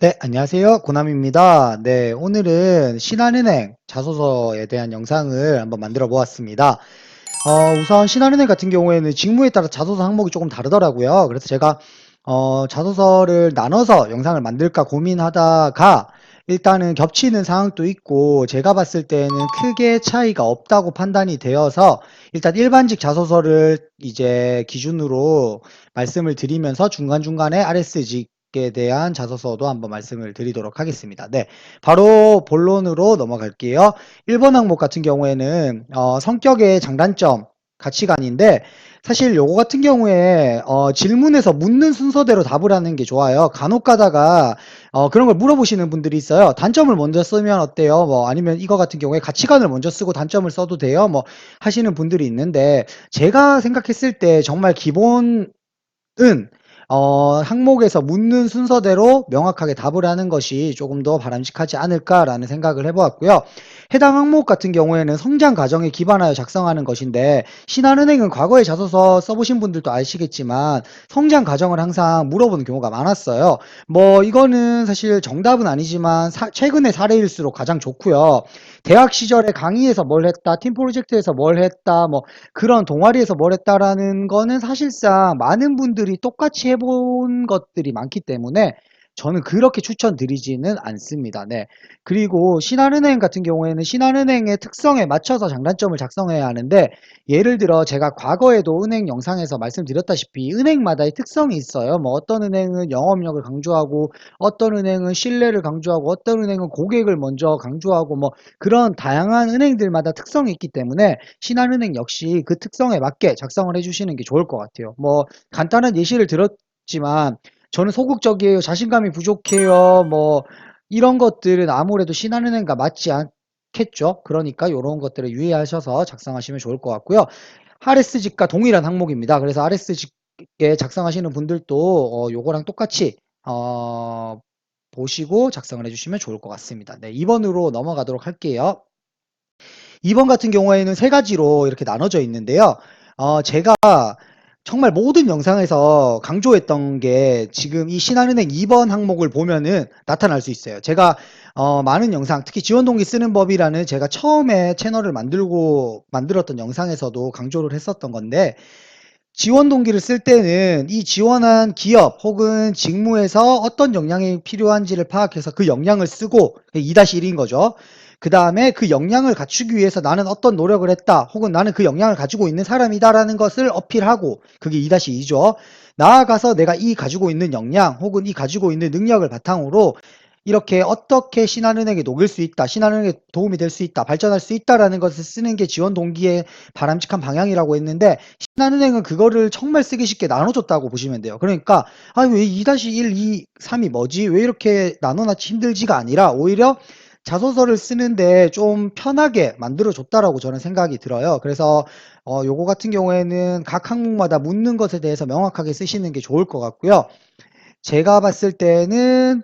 네, 안녕하세요. 고남입니다. 네, 오늘은 신한은행 자소서에 대한 영상을 한번 만들어 보았습니다. 어, 우선 신한은행 같은 경우에는 직무에 따라 자소서 항목이 조금 다르더라고요. 그래서 제가 어, 자소서를 나눠서 영상을 만들까 고민하다가 일단은 겹치는 상황도 있고 제가 봤을 때는 크게 차이가 없다고 판단이 되어서 일단 일반직 자소서를 이제 기준으로 말씀을 드리면서 중간중간에 RS직 에 대한 자소서도 한번 말씀을 드리도록 하겠습니다. 네, 바로 본론으로 넘어갈게요. 1번 항목 같은 경우에는 어, 성격의 장단점, 가치관인데 사실 요거 같은 경우에 어, 질문에서 묻는 순서대로 답을 하는 게 좋아요. 간혹 가다가 어, 그런 걸 물어보시는 분들이 있어요. 단점을 먼저 쓰면 어때요? 뭐 아니면 이거 같은 경우에 가치관을 먼저 쓰고 단점을 써도 돼요? 뭐 하시는 분들이 있는데 제가 생각했을 때 정말 기본은 어, 항목에서 묻는 순서대로 명확하게 답을 하는 것이 조금 더 바람직하지 않을까라는 생각을 해보았고요. 해당 항목 같은 경우에는 성장 과정에 기반하여 작성하는 것인데 신한은행은 과거에 자소서 써보신 분들도 아시겠지만 성장 과정을 항상 물어보는 경우가 많았어요. 뭐 이거는 사실 정답은 아니지만 사- 최근의 사례일수록 가장 좋고요. 대학 시절에 강의에서 뭘 했다, 팀 프로젝트에서 뭘 했다, 뭐 그런 동아리에서 뭘 했다라는 거는 사실상 많은 분들이 똑같이 해본 것들이 많기 때문에 저는 그렇게 추천드리지는 않습니다. 네. 그리고 신한은행 같은 경우에는 신한은행의 특성에 맞춰서 장단점을 작성해야 하는데 예를 들어 제가 과거에도 은행 영상에서 말씀드렸다시피 은행마다의 특성이 있어요. 뭐 어떤 은행은 영업력을 강조하고 어떤 은행은 신뢰를 강조하고 어떤 은행은 고객을 먼저 강조하고 뭐 그런 다양한 은행들마다 특성이 있기 때문에 신한은행 역시 그 특성에 맞게 작성을 해주시는 게 좋을 것 같아요. 뭐 간단한 예시를 들었지만 저는 소극적이에요, 자신감이 부족해요, 뭐 이런 것들은 아무래도 신한은행과 맞지 않겠죠. 그러니까 이런 것들을 유의하셔서 작성하시면 좋을 것 같고요. RS직과 동일한 항목입니다. 그래서 RS직에 작성하시는 분들도 어, 요거랑 똑같이 어, 보시고 작성을 해주시면 좋을 것 같습니다. 네, 2번으로 넘어가도록 할게요. 2번 같은 경우에는 세 가지로 이렇게 나눠져 있는데요. 어, 제가 정말 모든 영상에서 강조했던 게 지금 이 신한은행 2번 항목을 보면은 나타날 수 있어요. 제가 어, 많은 영상, 특히 지원동기 쓰는 법이라는 제가 처음에 채널을 만들고 만들었던 영상에서도 강조를 했었던 건데 지원 동기를 쓸 때는 이 지원한 기업 혹은 직무에서 어떤 역량이 필요한지를 파악해서 그 역량을 쓰고 2-1인 거죠. 그 다음에 그 역량을 갖추기 위해서 나는 어떤 노력을 했다 혹은 나는 그 역량을 가지고 있는 사람이다라는 것을 어필하고 그게 2-2죠. 나아가서 내가 이 가지고 있는 역량 혹은 이 가지고 있는 능력을 바탕으로 이렇게 어떻게 신한은행에 녹일 수 있다, 신한은행에 도움이 될 수 있다, 발전할 수 있다라는 것을 쓰는 게 지원 동기의 바람직한 방향이라고 했는데 신한은행은 그거를 정말 쓰기 쉽게 나눠줬다고 보시면 돼요. 그러니까 아 왜 2-1, 2, 3이 뭐지? 왜 이렇게 나눠놨지 힘들지가 아니라 오히려 자소서를 쓰는데 좀 편하게 만들어줬다라고 저는 생각이 들어요. 그래서 어, 요거 같은 경우에는 각 항목마다 묻는 것에 대해서 명확하게 쓰시는 게 좋을 것 같고요. 제가 봤을 때는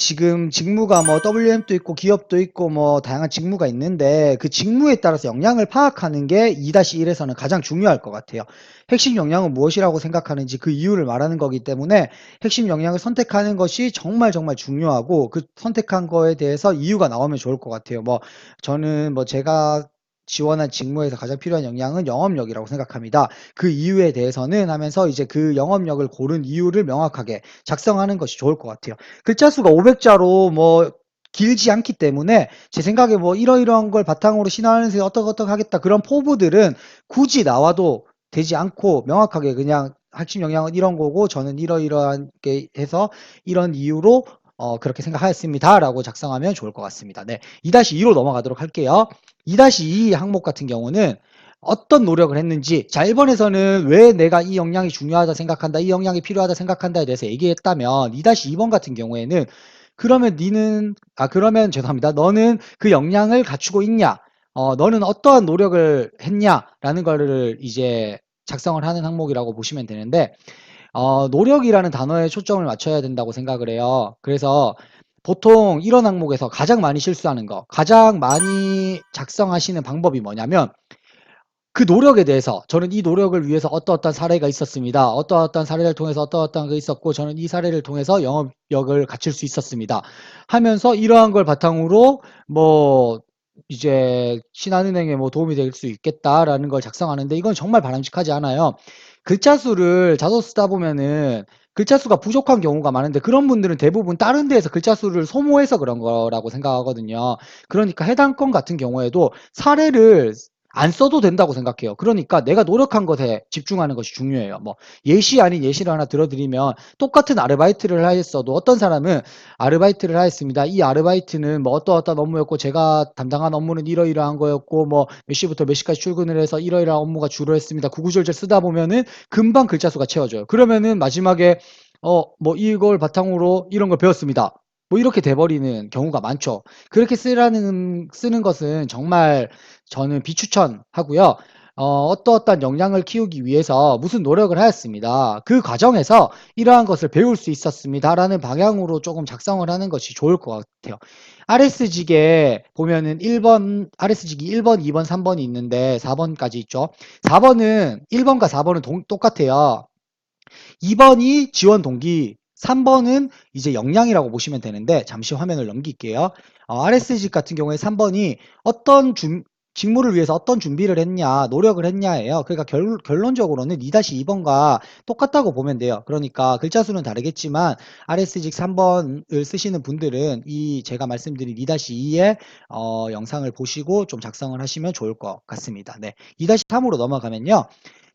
지금 직무가 뭐 WM도 있고 기업도 있고 뭐 다양한 직무가 있는데 그 직무에 따라서 역량을 파악하는 게 2-1에서는 가장 중요할 것 같아요. 핵심 역량은 무엇이라고 생각하는지 그 이유를 말하는 거기 때문에 핵심 역량을 선택하는 것이 정말 정말 중요하고 그 선택한 거에 대해서 이유가 나오면 좋을 것 같아요. 뭐 저는 뭐 제가 지원한 직무에서 가장 필요한 역량은 영업력이라고 생각합니다. 그 이유에 대해서는 하면서 이제 그 영업력을 고른 이유를 명확하게 작성하는 것이 좋을 것 같아요. 글자 수가 500자로 뭐 길지 않기 때문에 제 생각에 뭐 이러이러한 걸 바탕으로 신한은행에서 어떡어떡 하겠다 그런 포부들은 굳이 나와도 되지 않고 명확하게 그냥 핵심 역량은 이런 거고 저는 이러이러한 게 해서 이런 이유로 어, 그렇게 생각하였습니다라고 작성하면 좋을 것 같습니다. 네, 2-2로 넘어가도록 할게요. 2-2 항목 같은 경우는 어떤 노력을 했는지 자 1번에서는 왜 내가 이 역량이 중요하다 생각한다 이 역량이 필요하다 생각한다에 대해서 얘기했다면 2-2번 같은 경우에는 그러면 니는 아 그러면 죄송합니다 너는 그 역량을 갖추고 있냐 어 너는 어떠한 노력을 했냐라는 거를 이제 작성을 하는 항목이라고 보시면 되는데 어 노력이라는 단어에 초점을 맞춰야 된다고 생각을 해요 그래서 보통 이런 항목에서 가장 많이 실수하는 거, 가장 많이 작성하시는 방법이 뭐냐면 그 노력에 대해서 저는 이 노력을 위해서 어떠어떠한 사례가 있었습니다. 어떠어떠한 사례를 통해서 어떠어떠한 게 있었고 저는 이 사례를 통해서 영업력을 갖출 수 있었습니다. 하면서 이러한 걸 바탕으로 뭐 이제 신한은행에 뭐 도움이 될 수 있겠다라는 걸 작성하는데 이건 정말 바람직하지 않아요. 글자 수를 자소 쓰다 보면은 글자 수가 부족한 경우가 많은데 그런 분들은 대부분 다른 데에서 글자 수를 소모해서 그런 거라고 생각하거든요. 그러니까 해당 건 같은 경우에도 사례를 안 써도 된다고 생각해요. 그러니까 내가 노력한 것에 집중하는 것이 중요해요. 뭐 예시 아닌 예시를 하나 들어드리면 똑같은 아르바이트를 하였어도 어떤 사람은 아르바이트를 하였습니다. 이 아르바이트는 뭐 어떠어떠한 업무였고 제가 담당한 업무는 이러이러한 거였고 뭐 몇 시부터 몇 시까지 출근을 해서 이러이러한 업무가 주로 했습니다. 구구절절 쓰다 보면은 금방 글자 수가 채워져요. 그러면은 마지막에 어 뭐 이걸 바탕으로 이런 걸 배웠습니다. 뭐 이렇게 돼버리는 경우가 많죠. 그렇게 쓰라는 쓰는 것은 정말 저는 비추천하고요. 어, 어떠어떠한 역량을 키우기 위해서 무슨 노력을 하였습니다. 그 과정에서 이러한 것을 배울 수 있었습니다라는 방향으로 조금 작성을 하는 것이 좋을 것 같아요. RS직에 보면은 1번, RS직이 1번, 2번, 3번이 있는데 4번까지 있죠. 4번은 1번과 4번은 동- 똑같아요. 2번이 지원 동기, 3번은 이제 역량이라고 보시면 되는데 잠시 화면을 넘길게요. 어, RS직 같은 경우에 3번이 어떤 준- 직무를 위해서 어떤 준비를 했냐, 노력을 했냐예요. 그러니까 결, 결론적으로는 2-2번과 똑같다고 보면 돼요. 그러니까 글자 수는 다르겠지만 RS직 3번을 쓰시는 분들은 이 제가 말씀드린 2-2의 어, 영상을 보시고 좀 작성을 하시면 좋을 것 같습니다. 네. 2-3으로 넘어가면요.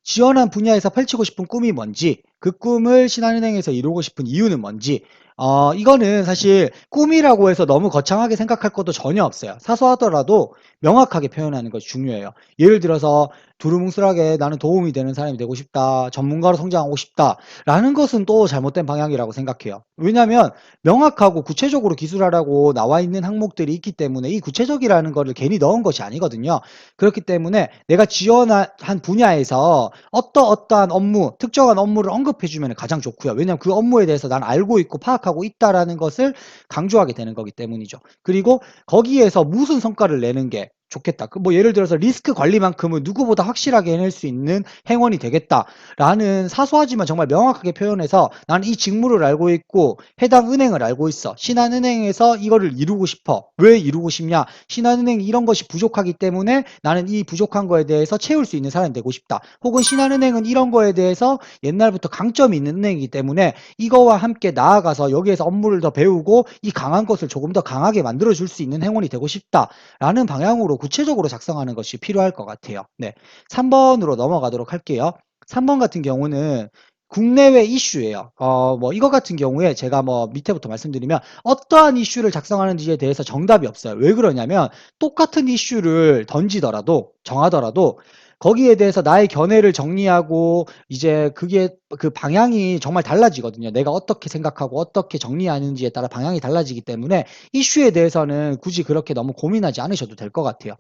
지원한 분야에서 펼치고 싶은 꿈이 뭔지, 그 꿈을 신한은행에서 이루고 싶은 이유는 뭔지, 어, 이거는 사실 꿈이라고 해서 너무 거창하게 생각할 것도 전혀 없어요. 사소하더라도 명확하게 표현하는 것이 중요해요. 예를 들어서 두루뭉술하게 나는 도움이 되는 사람이 되고 싶다, 전문가로 성장하고 싶다, 라는 것은 또 잘못된 방향이라고 생각해요. 왜냐하면 명확하고 구체적으로 기술하라고 나와 있는 항목들이 있기 때문에 이 구체적이라는 거를 괜히 넣은 것이 아니거든요. 그렇기 때문에 내가 지원한 분야에서 어떠 어떠한 업무, 특정한 업무를 언급해주면 가장 좋고요. 왜냐하면 그 업무에 대해서 난 알고 있고 파악 하고 있다라는 것을 강조하게 되는 거기 때문이죠. 그리고 거기에서 무슨 성과를 내는 게 좋겠다. 그뭐 예를 들어서 리스크 관리만큼은 누구보다 확실하게 해낼 수 있는 행원이 되겠다라는 사소하지만 정말 명확하게 표현해서 나는 이 직무를 알고 있고 해당 은행을 알고 있어. 신한은행에서 이거를 이루고 싶어. 왜 이루고 싶냐? 신한은행이 이런 것이 부족하기 때문에 나는 이 부족한 거에 대해서 채울 수 있는 사람이 되고 싶다. 혹은 신한은행은 이런 거에 대해서 옛날부터 강점이 있는 은행이기 때문에 이거와 함께 나아가서 여기에서 업무를 더 배우고 이 강한 것을 조금 더 강하게 만들어 줄 수 있는 행원이 되고 싶다라는 방향으로 구체적으로 작성하는 것이 필요할 것 같아요. 네. 3번으로 넘어가도록 할게요. 3번 같은 경우는 국내외 이슈예요. 어, 뭐 이거 같은 경우에 제가 뭐 밑에부터 말씀드리면 어떠한 이슈를 작성하는지에 대해서 정답이 없어요. 왜 그러냐면 똑같은 이슈를 던지더라도 정하더라도 거기에 대해서 나의 견해를 정리하고 이제 그게 그 방향이 정말 달라지거든요. 내가 어떻게 생각하고 어떻게 정리하는지에 따라 방향이 달라지기 때문에 이슈에 대해서는 굳이 그렇게 너무 고민하지 않으셔도 될 것 같아요.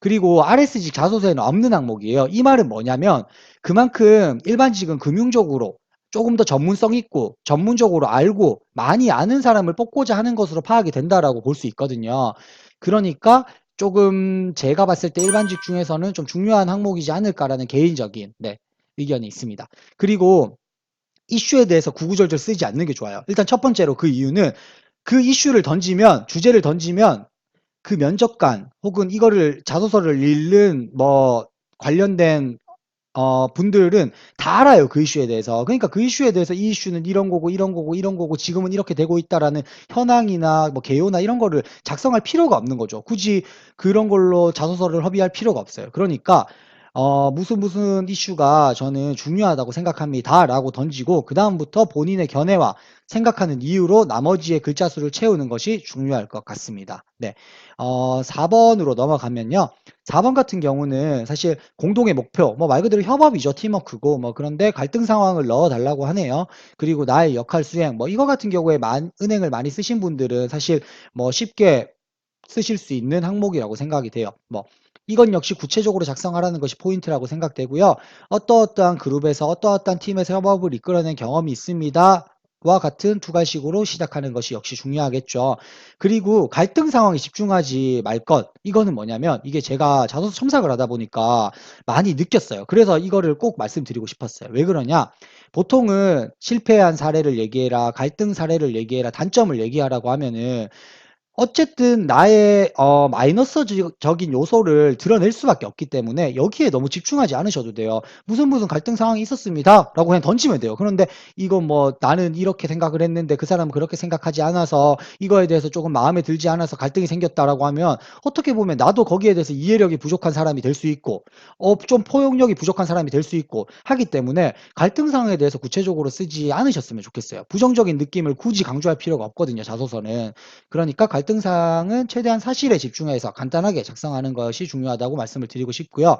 그리고 RS직 자소서에는 없는 항목이에요. 이 말은 뭐냐면 그만큼 일반직은 금융적으로 조금 더 전문성 있고 전문적으로 알고 많이 아는 사람을 뽑고자 하는 것으로 파악이 된다라고 볼 수 있거든요. 그러니까 조금 제가 봤을 때 일반직 중에서는 좀 중요한 항목이지 않을까라는 개인적인 네, 의견이 있습니다. 그리고 이슈에 대해서 구구절절 쓰지 않는 게 좋아요. 일단 첫 번째로 그 이유는 그 이슈를 던지면 주제를 던지면 그 면접관 혹은 이거를 자소서를 읽는 뭐 관련된 어, 분들은 다 알아요. 그 이슈에 대해서. 그러니까 그 이슈에 대해서 이 이슈는 이런 거고, 이런 거고, 이런 거고, 지금은 이렇게 되고 있다라는 현황이나 뭐 개요나 이런 거를 작성할 필요가 없는 거죠. 굳이 그런 걸로 자소서를 허비할 필요가 없어요. 그러니까 어, 무슨 무슨 이슈가 저는 중요하다고 생각합니다. 라고 던지고, 그다음부터 본인의 견해와 생각하는 이유로 나머지의 글자 수를 채우는 것이 중요할 것 같습니다. 네. 어, 4번으로 넘어가면요. 4번 같은 경우는 사실 공동의 목표, 뭐 말 그대로 협업이죠. 팀워크고, 뭐 그런데 갈등 상황을 넣어 달라고 하네요. 그리고 나의 역할 수행, 뭐 이거 같은 경우에 만, 은행을 많이 쓰신 분들은 사실 뭐 쉽게 쓰실 수 있는 항목이라고 생각이 돼요. 뭐 이건 역시 구체적으로 작성하라는 것이 포인트라고 생각되고요. 어떠어떠한 그룹에서 어떠어떠한 팀에서 협업을 이끌어낸 경험이 있습니다. 와 같은 투갈식으로 시작하는 것이 역시 중요하겠죠. 그리고 갈등 상황에 집중하지 말 것. 이거는 뭐냐면 이게 제가 자소서 첨삭을 하다 보니까 많이 느꼈어요. 그래서 이거를 꼭 말씀드리고 싶었어요. 왜 그러냐? 보통은 실패한 사례를 얘기해라, 갈등 사례를 얘기해라, 단점을 얘기하라고 하면은 어쨌든 나의 어 마이너스적인 요소를 드러낼 수밖에 없기 때문에 여기에 너무 집중하지 않으셔도 돼요. "무슨 무슨 갈등 상황이 있었습니다."라고 그냥 던지면 돼요. 그런데 이건 뭐 "나는 이렇게 생각을 했는데 그 사람은 그렇게 생각하지 않아서 이거에 대해서 조금 마음에 들지 않아서 갈등이 생겼다."라고 하면 어떻게 보면 나도 거기에 대해서 이해력이 부족한 사람이 될 수 있고 어 좀 포용력이 부족한 사람이 될 수 있고 하기 때문에 갈등 상황에 대해서 구체적으로 쓰지 않으셨으면 좋겠어요. 부정적인 느낌을 굳이 강조할 필요가 없거든요, 자소서는. 그러니까 갈등 사항은 최대한 사실에 집중해서 간단하게 작성하는 것이 중요하다고 말씀을 드리고 싶고요.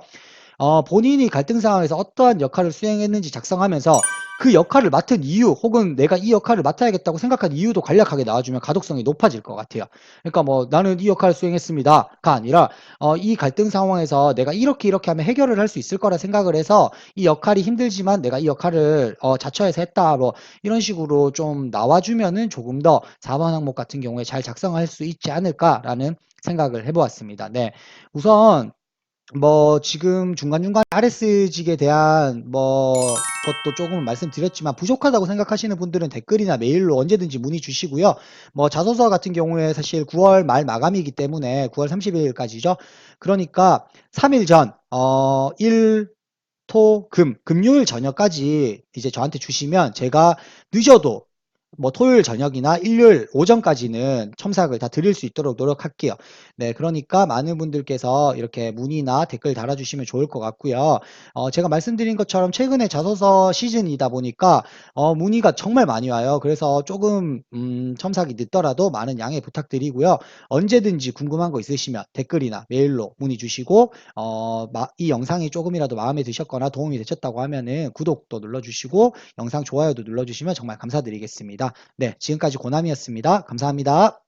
어, 본인이 갈등 상황에서 어떠한 역할을 수행했는지 작성하면서 그 역할을 맡은 이유 혹은 내가 이 역할을 맡아야겠다고 생각한 이유도 간략하게 나와주면 가독성이 높아질 것 같아요. 그러니까 뭐 나는 이 역할을 수행했습니다가 아니라 어, 이 갈등 상황에서 내가 이렇게 이렇게 하면 해결을 할 수 있을 거라 생각을 해서 이 역할이 힘들지만 내가 이 역할을 어, 자처해서 했다 뭐 이런 식으로 좀 나와주면은 조금 더 4번 항목 같은 경우에 잘 작성할 수 있지 않을까라는 생각을 해보았습니다. 네, 우선 뭐 지금 중간중간 RS직에 대한 뭐 것도 조금 말씀드렸지만 부족하다고 생각하시는 분들은 댓글이나 메일로 언제든지 문의 주시고요. 뭐 자소서 같은 경우에 사실 9월 말 마감이기 때문에 9월 30일까지죠. 그러니까 3일 전, 어, 1, 토, 금, 금요일 저녁까지 이제 저한테 주시면 제가 늦어도 뭐 토요일 저녁이나 일요일 오전까지는 첨삭을 다 드릴 수 있도록 노력할게요. 네, 그러니까 많은 분들께서 이렇게 문의나 댓글 달아주시면 좋을 것 같고요. 어, 제가 말씀드린 것처럼 최근에 자소서 시즌이다 보니까 어, 문의가 정말 많이 와요. 그래서 조금 음, 첨삭이 늦더라도 많은 양해 부탁드리고요. 언제든지 궁금한 거 있으시면 댓글이나 메일로 문의 주시고 어, 마, 이 영상이 조금이라도 마음에 드셨거나 도움이 되셨다고 하면은 구독도 눌러주시고 영상 좋아요도 눌러주시면 정말 감사드리겠 네, 지금까지 고남이었습니다. 감사합니다.